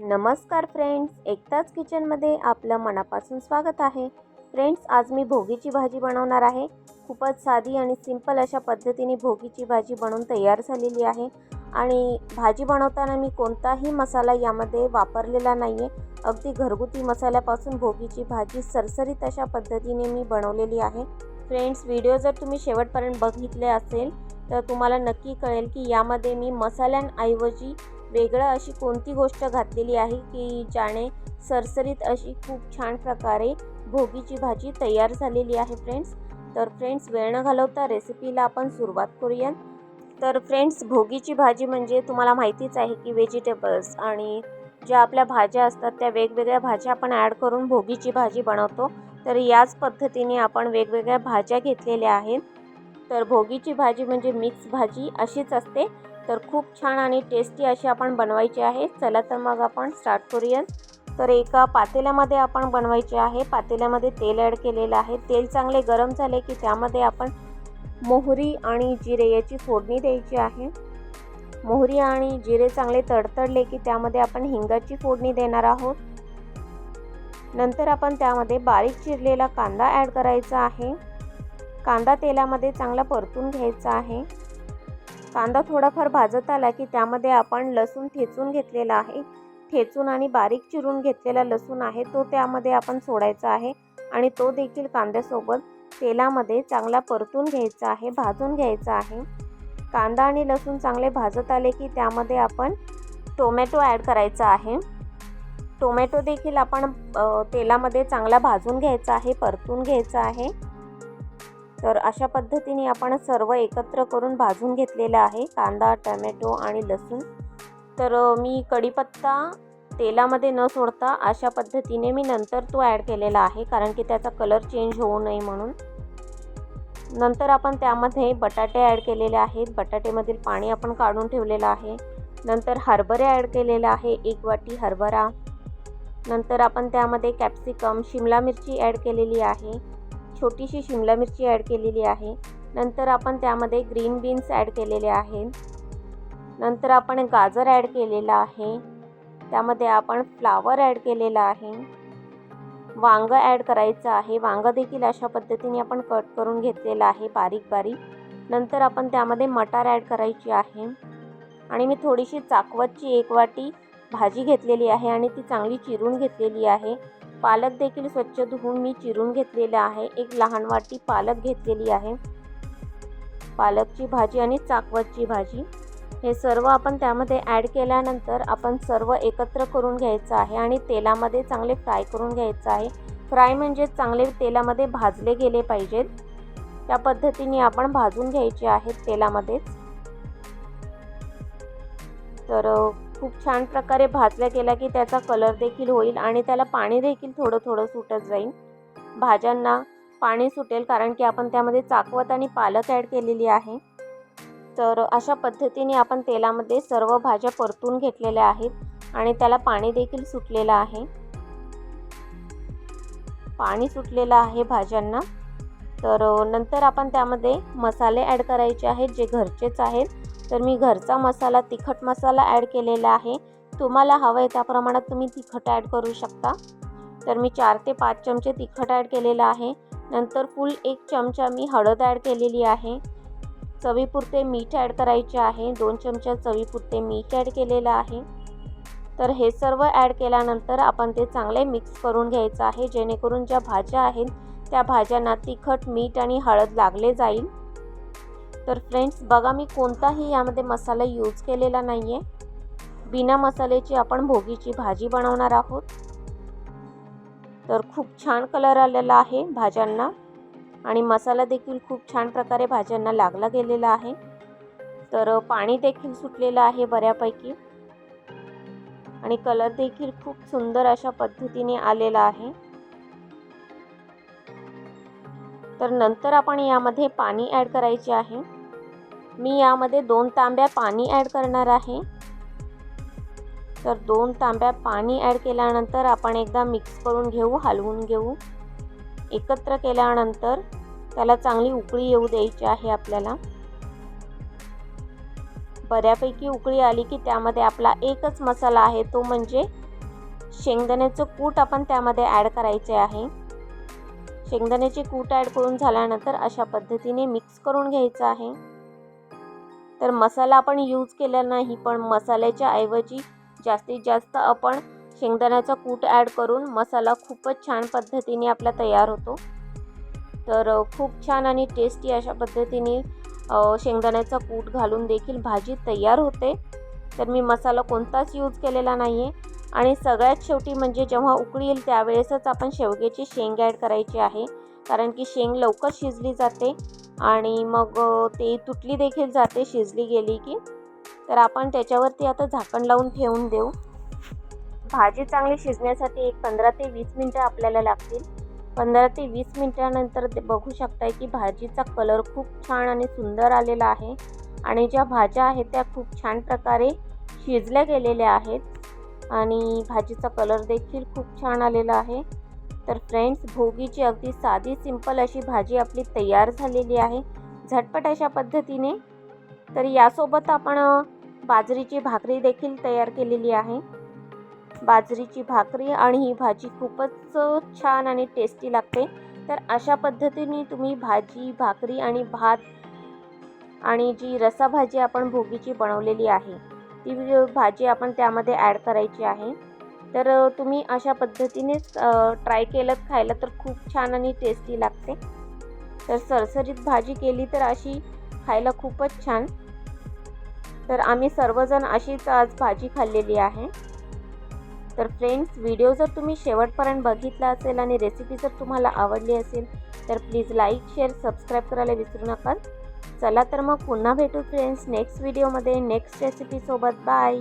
नमस्कार फ्रेंड्स एकताच किचनमध्ये आपलं मनापासून स्वागत आहे. फ्रेंड्स आज मी भोगीची भाजी बनवणार आहे. खूपच साधी आणि सिंपल अशा पद्धतीने भोगीची भाजी बनवून तयार झालेली आहे. आणि भाजी बनवताना मी कोणताही मसाला यामध्ये वापरलेला नाही आहे अगदी घरगुती मसाल्यापासून भोगीची भाजी सरसरीत अशा पद्धतीने मी बनवलेली आहे. फ्रेंड्स व्हिडिओ जर तुम्ही शेवटपर्यंत बघितले असेल तर तुम्हाला नक्की कळेल की यामध्ये मी मसाल्यांऐवजी वेगळं अशी कोणती गोष्ट घातलेली आहे की ज्याने सरसरीत अशी खूप छान प्रकारे भोगीची भाजी तयार झालेली आहे फ्रेंड्स तर फ्रेंड्स वेळ न घालवता रेसिपीला आपण सुरुवात करूया तर फ्रेंड्स भोगीची भाजी म्हणजे तुम्हाला माहितीच आहे की व्हेजिटेबल्स आणि ज्या आपल्या भाज्या असतात त्या वेगवेगळ्या भाज्या आपण ॲड करून भोगीची भाजी बनवतो. तर याच पद्धतीने आपण वेगवेगळ्या भाज्या घेतलेल्या आहेत. तर भोगीची भाजी म्हणजे मिक्स भाजी अशीच असते. तर खूप छान आणि टेस्टी अशी आपण बनवायची आहे. चला तर मग आपण स्टार्ट करूया. तर एका पातेल्यामध्ये आपण बनवायचे आहे. पातेल्यामध्ये तेल ॲड केलेलं आहे. तेल चांगले गरम झाले की त्यामध्ये आपण मोहरी आणि जिरे याची फोडणी द्यायची आहे. मोहरी आणि जिरे चांगले तडतडले की त्यामध्ये आपण हिंगाची फोडणी देणार आहोत. नंतर आपण त्यामध्ये बारीक चिरलेला कांदा ॲड करायचा आहे. कांदा तेलामध्ये चांगला परतून घ्यायचा आहे. कांदा थोडाफार भाजत आला की त्यामध्ये आपण लसूण ठेचून घेतलेला आहे. ठेचून आणि बारीक चिरून घेतलेला लसूण आहे तो त्यामध्ये आपण सोडायचा आहे आणि तो देखील कांद्यासोबत तेलामध्ये चांगला परतून घ्यायचा आहे भाजून घ्यायचा आहे. कांदा आणि लसूण चांगले भाजत आले की त्यामध्ये आपण टोमॅटो ॲड करायचा आहे. टोमॅटो देखील आपण तेलामध्ये चांगला भाजून घ्यायचा आहे परतून घ्यायचा आहे. तर अशा पद्धतीने आपण सर्व एकत्र करून भाजून घेतलेलं आहे कांदा टमॅटो आणि लसूण. तर मी कढीपत्ता तेलामध्ये न सोडता अशा पद्धतीने मी नंतर तो ॲड केलेला आहे कारण की त्याचा कलर चेंज होऊ नये म्हणून. नंतर आपण त्यामध्ये बटाटे ॲड केलेले आहेत बटाटेमधील पाणी आपण काढून ठेवलेलं आहे. नंतर हरभरे ॲड केलेलं आहे एक वाटी हरभरा. नंतर आपण त्यामध्ये कॅप्सिकम शिमला मिरची ॲड केलेली आहे. छोटीशी शिमला मिरची ॲड केलेली आहे. नंतर आपण त्यामध्ये ग्रीन बीन्स ॲड केलेले आहेत. नंतर आपण गाजर ॲड केलेलं आहे. त्यामध्ये आपण फ्लावर ॲड केलेला आहे. वांगं ॲड करायचं आहे. वांगं देखील अशा पद्धतीने आपण कट करून घेतलेलं आहे बारीक बारीक. नंतर आपण त्यामध्ये मटार ॲड करायची आहे. आणि मी थोडीशी चाकवतची एक वाटी भाजी घेतलेली आहे आणि ती चांगली चिरून घेतलेली आहे. पालक देखील स्वच्छ धुवून मी चिरून घेतलेलं आहे. एक लहान वाटी पालक घेतलेली आहे. पालकची भाजी आणि चाकवतची भाजी. हे सर्व आपण त्यामध्ये ॲड केल्यानंतर आपण सर्व एकत्र करून घ्यायचं आहे आणि तेलामध्ये चांगले फ्राय करून घ्यायचं आहे. फ्राय म्हणजे चांगले तेलामध्ये भाजले गेले पाहिजेत. त्या पद्धतीने आपण भाजून घ्यायचे आहेत तेलामध्येच. तर खूप छान प्रकारे भाजल्या गेला की त्याचा कलर देखील होईल आणि त्याला पाणी देखील थोडं थोडं सुटत जाईल. भाज्यांना पाणी सुटेल कारण की आपण त्यामध्ये चाकवत आणि पालक ॲड केलेली आहे. तर अशा पद्धतीने आपण तेलामध्ये सर्व भाज्या परतून घेतलेल्या आहेत आणि त्याला पाणी देखील सुटलेलं आहे. पाणी सुटलेलं आहे भाज्यांना. तर नंतर आपण त्यामध्ये मसाले ॲड करायचे आहेत जे घरचेच आहेत. तर मी घरचा मसाला तिखट मसाला ॲड केलेला आहे. तुम्हाला हवं आहे त्या प्रमाणात तुम्ही तिखट ॲड करू शकता. तर मी चार ते पाच चमचे तिखट ॲड केलेलं आहे. नंतर फुल एक चमचा मी हळद ॲड केलेली आहे. चवीपुरते मीठ ॲड करायचे आहे. दोन चमचा चवीपुरते मीठ ॲड केलेलं आहे. तर हे सर्व ॲड केल्यानंतर आपण ते चांगले मिक्स करून घ्यायचं आहे. जेणेकरून ज्या भाज्या आहेत त्या भाज्यांना तिखट मीठ आणि हळद लागले जाईल. तर फ्रेंड्स बघा मी कोणताही यामध्ये मसाला यूज केलेला नाही आहे बिना मसाल्याची आपण भोगीची भाजी बनवणार आहोत. तर खूप छान कलर आलेला आहे भाज्यांना आणि मसाला देखील खूप छान प्रकारे भाज्यांना लागला गेलेला आहे. तर पाणी देखील सुटलेलं आहे बऱ्यापैकी. आणि कलर देखील खूप सुंदर अशा पद्धतीने आलेला आहे. तर नंतर आपण यामध्ये पाणी ॲड करायचे आहे. मी यामध्ये दोन तांब्या पाणी ॲड करणार आहे. तर दोन तांब्या पाणी ॲड केल्यानंतर आपण एकदा मिक्स करून घेऊ हलवून घेऊ. एकत्र केल्यानंतर त्याला चांगली उकळी येऊ द्यायची आहे आपल्याला. बऱ्यापैकी उकळी आली की त्यामध्ये आपला एकच मसाला आहे तो म्हणजे शेंगदाण्याचं कूट आपण त्यामध्ये ॲड करायचे आहे. शेंगदाण्याचे कूट ॲड करून झाल्यानंतर अशा पद्धतीने मिक्स करून घ्यायचं आहे. तर मसाला आपण यूज केलेला नाही पण मसाल्याच्या ऐवजी जास्तीत जास्त आपण शेंगदाण्याचा कूट ॲड करून मसाला खूपच छान पद्धतीने आपला तयार होतो. तर खूप छान आणि टेस्टी अशा पद्धतीने शेंगदाण्याचा कूट घालून देखील भाजी तयार होते. तर मी मसाला कोणताच यूज केलेला नाही आहे आणि सगळ्यात शेवटी म्हणजे जेव्हा उकळी येईल त्यावेळेसच आपण शेवग्याची शेंग ॲड करायची आहे. कारण की शेंग लवकर शिजली जाते आणि मग ते तुटली देखील जाते शिजली गेली की. तर आपण त्याच्यावरती आता झाकण लावून ठेवून देऊ. भाजी चांगली शिजण्यासाठी एक पंधरा ते वीस मिनटं आपल्याला लागतील. पंधरा ते वीस मिनटानंतर ते बघू शकताय की भाजीचा कलर खूप छान आणि सुंदर आलेला आहे. आणि ज्या भाज्या आहेत त्या खूप छान प्रकारे शिजल्या गेलेल्या आहेत. आणि भाजीचा कलर देखील खूप छान आलेला आहे. तर फ्रेंड्स भोगीची अगदी साधी सिंपल अशी भाजी आपली तयार झालेली आहे. झटपट अशा पद्धतीने. तर यासोबत आपण बाजरीची भाकरी देखील तयार केलेली आहे. बाजरीची भाकरी आणि ही भाजी खूपच छान आणि टेस्टी लागते. तर अशा पद्धतीने तुम्ही भाजी भाकरी आणि भात आणि जी रसाभाजी आपण भोगीची बनवलेली आहे. ती भाजी आपण त्यामध्ये ॲड करायची आहे. तर तुम्ही अशा पद्धतीनेच ट्राय केलं खायला तर खूप छान आणि टेस्टी लागते. तर सरसरीत भाजी केली तर अशी खायला खूपच छान. तर आम्ही सर्वजण अशीच आज भाजी खाल्लेली आहे. तर फ्रेंड्स व्हिडिओ जर तुम्ही शेवटपर्यंत बघितला असेल आणि रेसिपी जर तुम्हाला आवडली असेल तर प्लीज लाईक शेअर सबस्क्राईब करायला विसरू नका. चला तर मग पुन्हा भेटू फ्रेंड्स नेक्स्ट व्हिडिओमध्ये नेक्स्ट रेसिपीसोबत बाय